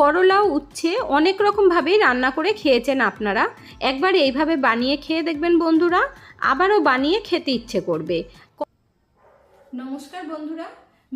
করলা উচ্ছে অনেক রকমভাবেই রান্না করে খেয়েছেন আপনারা। একবার এইভাবে বানিয়ে খেয়ে দেখবেন বন্ধুরা আবারও বানিয়ে খেতে ইচ্ছে করবে। নমস্কার বন্ধুরা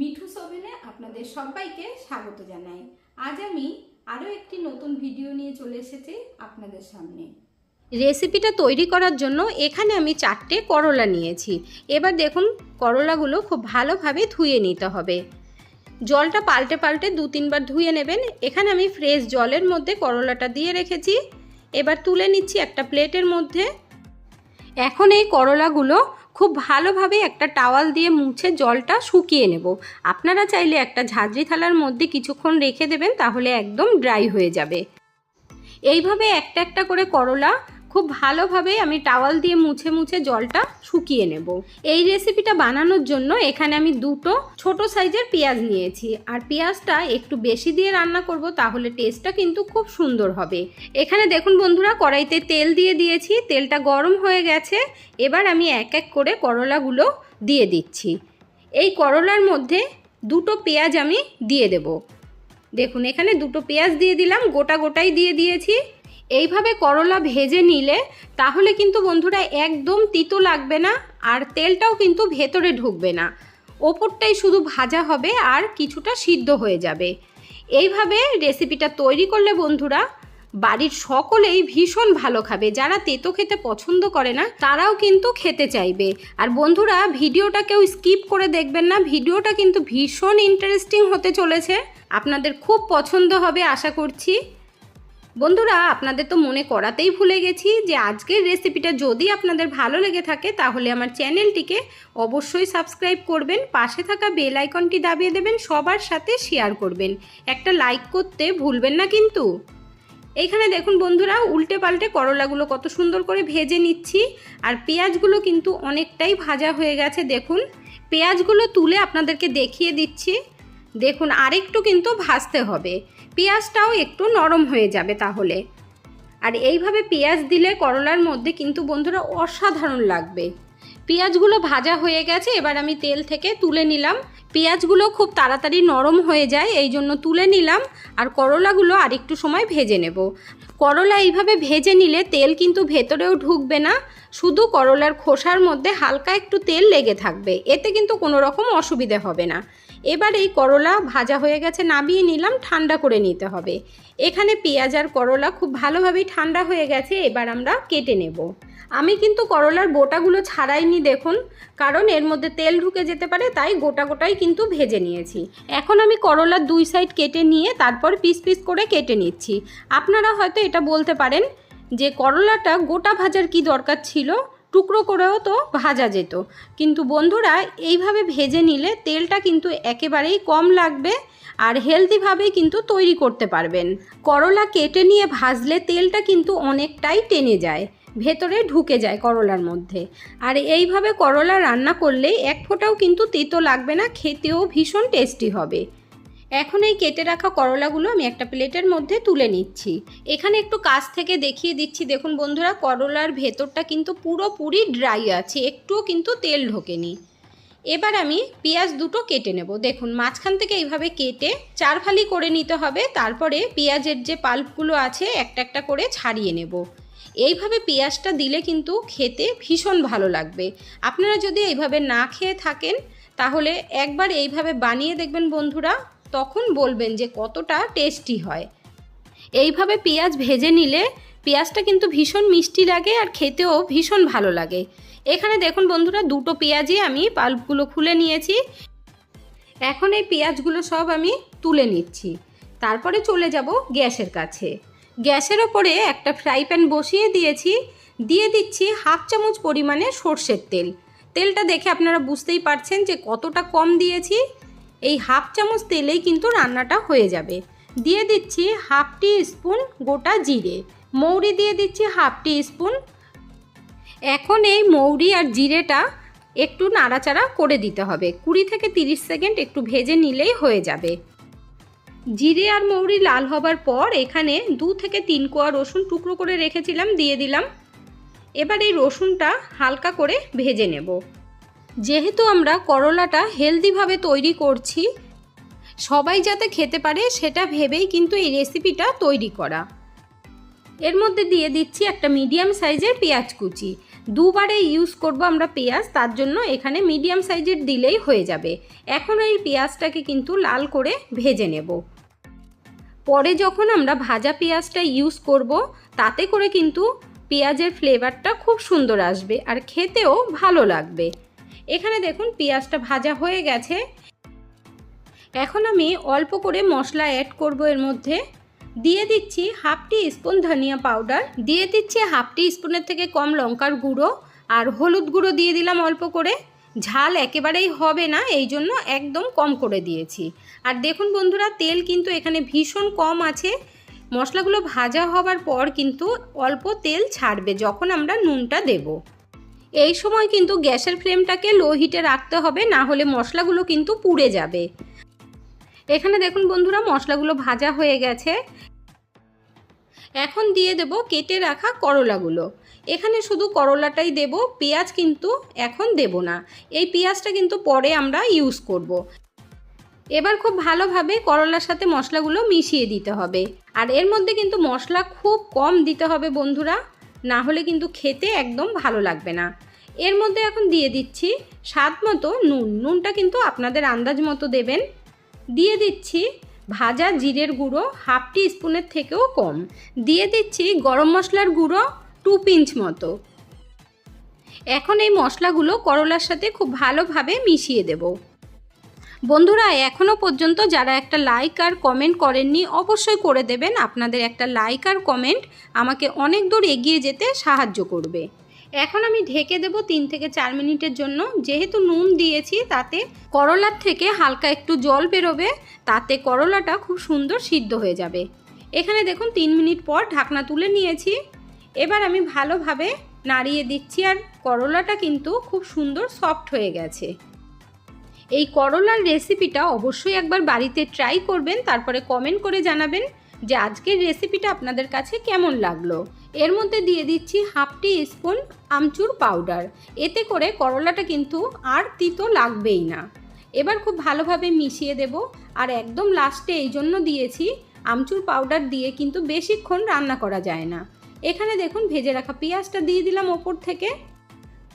মিঠু সোভেনে আপনাদের সবাইকে স্বাগত জানাই। আজ আমি আরও একটি নতুন ভিডিও নিয়ে চলে এসেছি আপনাদের সামনে। রেসিপিটা তৈরি করার জন্য এখানে আমি চারটে করলা নিয়েছি। এবার দেখুন করলাগুলো খুব ভালোভাবে ধুয়ে নিতে হবে। জলটা পাল্টে পাল্টে দু তিনবার ধুয়ে নেবেন। এখানে আমি ফ্রেশ জলের মধ্যে করলাটা দিয়ে রেখেছি। এবার তুলে নিচ্ছি একটা প্লেটের মধ্যে। এখন এই করলাগুলো খুব ভালোভাবে একটা টাওয়াল দিয়ে মুছে জলটা শুকিয়ে নেব। আপনারা চাইলে একটা ঝাঁঝরি থালার মধ্যে কিছুক্ষণ রেখে দেবেন, তাহলে একদম ড্রাই হয়ে যাবে। এইভাবে একটা একটা করে করলা খুব ভালোভাবে আমি টাওয়াল দিয়ে মুছে মুছে জলটা শুকিয়ে নেব। এই রেসিপিটা বানানোর জন্য এখানে আমি দুটো ছোট সাইজের পেঁয়াজ নিয়েছি। আর পেঁয়াজটা একটু বেশি দিয়ে রান্না করব তাহলে টেস্টটা কিন্তু খুব সুন্দর হবে। এখানে দেখুন বন্ধুরা, কড়াইতে তেল দিয়ে দিয়েছি। তেলটা গরম হয়ে গেছে। এবার আমি এক এক করে করলাগুলো দিয়ে দিচ্ছি। এই করলার মধ্যে দুটো পেঁয়াজ আমি দিয়ে দেব। দেখুন, এখানে দুটো পেঁয়াজ দিয়ে দিলাম। গোটা গোটাই দিয়ে দিয়েছি। এইভাবে করলা ভেজে নিলে তাহলে কিন্তু বন্ধুরা একদম তিতো লাগবে না আর তেলটাও কিন্তু ভেতরে ঢুকবে না। ওপরটাই শুধু ভাজা হবে আর কিছুটা সিদ্ধ হয়ে যাবে। এইভাবে রেসিপিটা তৈরি করলে বন্ধুরা বাড়ির সকলেই ভীষণ ভালো খাবে। যারা তেতো খেতে পছন্দ করে না, তারাও কিন্তু খেতে চাইবে। আর বন্ধুরা, ভিডিওটা কেউ স্কিপ করে দেখবেন না। ভিডিওটা কিন্তু ভীষণ ইন্টারেস্টিং হতে চলেছে। আপনাদের খুব পছন্দ হবে, আশা করছি। বন্ধুরা, আপনাদের তো মনে করাতেই ভুলে গেছি যে আজকের রেসিপিটা যদি আপনাদের ভালো লেগে থাকে, তাহলে আমার চ্যানেলটিকে অবশ্যই সাবস্ক্রাইব করবেন, পাশে থাকা বেল আইকনটি দাবিয়ে দেবেন, সবার সাথে শেয়ার করবেন। একটা লাইক করতে ভুলবেন না কিন্তু। এইখানে দেখুন বন্ধুরা, উল্টে পাল্টে করলাগুলো কত সুন্দর করে ভেজে নিচ্ছি, আর পেঁয়াজগুলো কিন্তু অনেকটাই ভাজা হয়ে গেছে, দেখুন। পেঁয়াজগুলো তুলে আপনাদেরকে দেখিয়ে দিচ্ছি। দেখুন, আরেকটু কিন্তু ভাজতে হবে। পেঁয়াজটাও একটু নরম হয়ে যাবে তাহলে। আর এইভাবে পেঁয়াজ দিলে করলার মধ্যে কিন্তু বন্ধুরা অসাধারণ লাগবে। পেঁয়াজগুলো ভাজা হয়ে গেছে, এবার আমি তেল থেকে তুলে নিলাম। পেঁয়াজগুলো খুব তাড়াতাড়ি নরম হয়ে যায়, এই জন্য তুলে নিলাম আর করলাগুলো আরেকটু সময় ভেজে নেব। করলা এইভাবে ভেজে নিলে তেল কিন্তু ভেতরেও ঢুকবে না, শুধু করলার খোসার মধ্যে হালকা একটু তেল লেগে থাকবে। এতে কিন্তু কোনো রকম অসুবিধে হবে না। এবার এই করলা ভাজা হয়ে গেছে, নামিয়ে নিলাম, ঠান্ডা করে নিতে হবে। এখানে পেঁয়াজ আর করলা খুব ভালোভাবেই ঠান্ডা হয়ে গেছে, এবার আমরা কেটে নেব। আমি কিন্তু করলার বোটাগুলো ছাড়াইনি, দেখুন, কারণ এর মধ্যে তেল ঢুকে যেতে পারে, তাই গোটা গোটাই কিন্তু ভেজে নিয়েছি। এখন আমি করলার দুই সাইড কেটে নিয়ে তারপর পিস পিস করে কেটে নিচ্ছি। আপনারা হয়তো এটা বলতে পারেন যে করলাটা গোটা ভাজার কি দরকার ছিল? টুকরো করেও তো ভাজা যেত। কিন্তু বন্ধুরা, এইভাবে ভেজে নিলে তেলটা কিন্তু একেবারেই কম লাগবে আর হেলদিভাবেই কিন্তু তৈরি করতে পারবেন। করলা কেটে নিয়ে ভাজলে তেলটা কিন্তু অনেকটাই টেনে যায়, ভেতরে ঢুকে যায় করলার মধ্যে। আর এইভাবে করলা রান্না করলে এক ফোঁটাও কিন্তু তেতো লাগবে না, খেতেও ভীষণ টেস্টি হবে। এখন এই কেটে রাখা করলাগুলো আমি একটা প্লেটের মধ্যে তুলে নিচ্ছি। এখানে একটু কাছ থেকে দেখিয়ে দিচ্ছি। দেখুন বন্ধুরা, করলার ভেতরটা কিন্তু পুরোপুরি ড্রাই আছে, একটুও কিন্তু তেল ঢোকেনি। এবার আমি পেঁয়াজ দুটো কেটে নেব। দেখুন, মাঝখান থেকে এইভাবে কেটে চার ফালি করে নিতে হবে। তারপরে পেঁয়াজের যে পাল্পগুলো আছে, একটা একটা করে ছাড়িয়ে নেব। এইভাবে পেঁয়াজটা দিলে কিন্তু খেতে ভীষণ ভালো লাগবে। আপনারা যদি এইভাবে না খেয়ে থাকেন, তাহলে একবার এইভাবে বানিয়ে দেখবেন বন্ধুরা। তখন বলবেন যে কতটা টেস্টি হয়। এইভাবে পেঁয়াজ ভেজে নিলে পেঁয়াজটা কিন্তু ভীষণ মিষ্টি লাগে আর খেতেও ভীষণ ভালো লাগে। এখানে দেখুন বন্ধুরা, দুটো পেঁয়াজই আমি পাল্পগুলো খুলে নিয়েছি। এখন এই পেঁয়াজগুলো সব আমি তুলে নিচ্ছি। তারপরে চলে যাব গ্যাসের কাছে। গ্যাসের ওপরে একটা ফ্রাই প্যান বসিয়ে দিয়েছি। দিয়ে দিচ্ছি হাফ চামচ পরিমাণে সর্ষের তেল। তেলটা দেখে আপনারা বুঝতেই পারছেন যে কতটা কম দিয়েছি। এই হাফ চামচ তেলেই কিন্তু রান্নাটা হয়ে যাবে। দিয়ে দিচ্ছি হাফ টি স্পুন গোটা জিরে। মৌরি দিয়ে দিচ্ছি হাফ টি স্পুন এখন এই মৌরি আর জিরেটা একটু নাড়াচাড়া করে দিতে হবে। কুড়ি থেকে তিরিশ সেকেন্ড একটু ভেজে নিলেই হয়ে যাবে। জিরে আর মৌরি লাল হবার পর এখানে দু থেকে তিন কোয়া রসুন টুকরো করে রেখেছিলাম, দিয়ে দিলাম। এবার এই রসুনটা হালকা করে ভেজে নেব। যেহেতু আমরা করলাটা হেলদিভাবে তৈরি করছি, সবাই যাতে খেতে পারে সেটা ভেবেই কিন্তু এই রেসিপিটা তৈরি করা। এর মধ্যে দিয়ে দিচ্ছি একটা মিডিয়াম সাইজের পেঁয়াজ কুচি। দুবারে ইউজ করব আমরা পেঁয়াজ, তার জন্য এখানে মিডিয়াম সাইজের দিলেই হয়ে যাবে। এখন এই পেঁয়াজটাকে কিন্তু লাল করে ভেজে নেব। পরে যখন আমরা ভাজা পেঁয়াজটা ইউজ করব, তাতে করে কিন্তু পেঁয়াজের ফ্লেভারটা খুব সুন্দর আসবে আর খেতেও ভালো লাগবে। এখানে দেখুন পেঁয়াজটা ভাজা হয়ে গেছে। এখন আমি অল্প করে মশলা অ্যাড করব এর মধ্যে। দিয়ে দিচ্ছি হাফ টি স্পুন ধনিয়া পাউডার। দিয়ে দিচ্ছি হাফ টি স্পুনের থেকে কম লঙ্কার গুঁড়ো আর হলুদ গুঁড়ো দিয়ে দিলাম অল্প করে। ঝাল একেবারেই হবে না, এই জন্য একদম কম করে দিয়েছি। আর দেখুন বন্ধুরা, তেল কিন্তু এখানে ভীষণ কম আছে। মশলাগুলো ভাজা হবার পর কিন্তু অল্প তেল ছাড়বে, যখন আমরা নুনটা দেব। এই সময় কিন্তু গ্যাসের ফ্লেমটাকে লো হিটে রাখতে হবে, না হলে মশলাগুলো কিন্তু পুড়ে যাবে। এখানে দেখুন বন্ধুরা, মশলাগুলো ভাজা হয়ে গেছে। এখন দিয়ে দেব কেটে রাখা করলাগুলো। এখানে শুধু করলাটাই দেব, পেঁয়াজ কিন্তু এখন দেব না। এই পেঁয়াজটা কিন্তু পরে আমরা ইউজ করব। এবার খুব ভালোভাবে করলার সাথে মশলাগুলো মিশিয়ে দিতে হবে। আর এর মধ্যে কিন্তু মশলা খুব কম দিতে হবে বন্ধুরা। না হলে কিন্তু খেতে একদম ভালো লাগবে না। এর মধ্যে এখন দিয়ে দিচ্ছি স্বাদ মতো নুন। নুনটা কিন্তু আপনাদের আন্দাজ মতো দেবেন। দিয়ে দিচ্ছি ভাজা জিরের গুঁড়ো হাফ টি স্পুনের থেকেও কম। দিয়ে দিচ্ছি গরম মশলার গুঁড়ো টু পিঞ্চ মতো। এখন এই মশলাগুলো করলার সাথে খুব ভালোভাবে মিশিয়ে দেব। বন্ধুরা এখনও পর্যন্ত যারা একটা লাইক আর কমেন্ট করেননি, অবশ্যই করে দেবেন। আপনাদের একটা লাইক আর কমেন্ট আমাকে অনেক দূর এগিয়ে যেতে সাহায্য করবে। এখন আমি ঢেকে দেব তিন থেকে চার মিনিটের জন্য। যেহেতু নুন দিয়েছি, তাতে করলার থেকে হালকা একটু জল বেরোবে, তাতে করলাটা খুব সুন্দর সিদ্ধ হয়ে যাবে। এখানে দেখুন, তিন মিনিট পর ঢাকনা তুলে নিয়েছি। এবার আমি ভালোভাবে নাড়িয়ে দিচ্ছি, আর করলাটা কিন্তু খুব সুন্দর সফট হয়ে গেছে। এই করলার রেসিপিটা অবশ্যই একবার বাড়িতে ট্রাই করবেন, তারপরে কমেন্ট করে জানাবেন যে আজকের রেসিপিটা আপনাদের কাছে কেমন লাগল। এর মধ্যে দিয়ে দিচ্ছি হাফ টি স্পুন আমচুর পাউডার এতে করে করলাটা কিন্তু আর তিতো লাগবেই না। এবার খুব ভালোভাবে মিশিয়ে দেব। আর একদম লাস্টে এই জন্য দিয়েছি, আমচুর পাউডার দিয়ে কিন্তু বেশিক্ষণ রান্না করা যায় না। এখানে দেখুন, ভেজে রাখা পেঁয়াজটা দিয়ে দিলাম ওপর থেকে।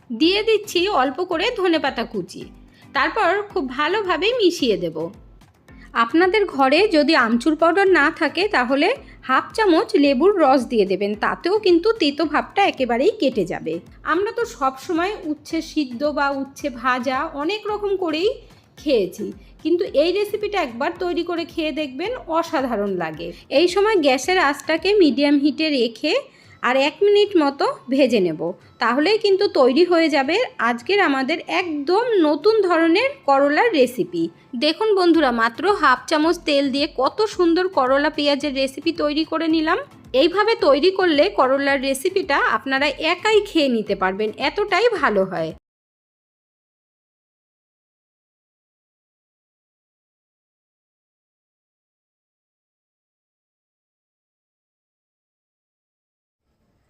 দিয়ে দিচ্ছি অল্প করে ধনেপাতা কুচি। তারপর খুব ভালোভাবে মিশিয়ে দেব। আপনাদের ঘরে যদি আমচুর পাউডার না থাকে, তাহলে হাফ চামচ লেবুর রস দিয়ে দেবেন, তাতেও কিন্তু তেতো ভাবটা একেবারেই কেটে যাবে। আমরা তো সব সময় উচ্ছে সিদ্ধ বা উচ্ছে ভাজা অনেক রকম করেই খেয়েছি, কিন্তু এই রেসিপিটা একবার তৈরি করে খেয়ে দেখবেন অসাধারণ লাগে। এই সময় গ্যাসের আঁচটাকে মিডিয়াম হিটে রেখে আর এক মিনিট মতো ভেজে নেব। তাহলেই কিন্তু তৈরি হয়ে যাবে আজকের আমাদের একদম নতুন ধরনের করলার রেসিপি। দেখুন বন্ধুরা, মাত্র হাফ চামচ তেল দিয়ে কত সুন্দর করলা পেঁয়াজের রেসিপি তৈরি করে নিলাম। এইভাবে তৈরি করলে করলার রেসিপিটা আপনারা একাই খেয়ে নিতে পারবেন, এতটাই ভালো হয়।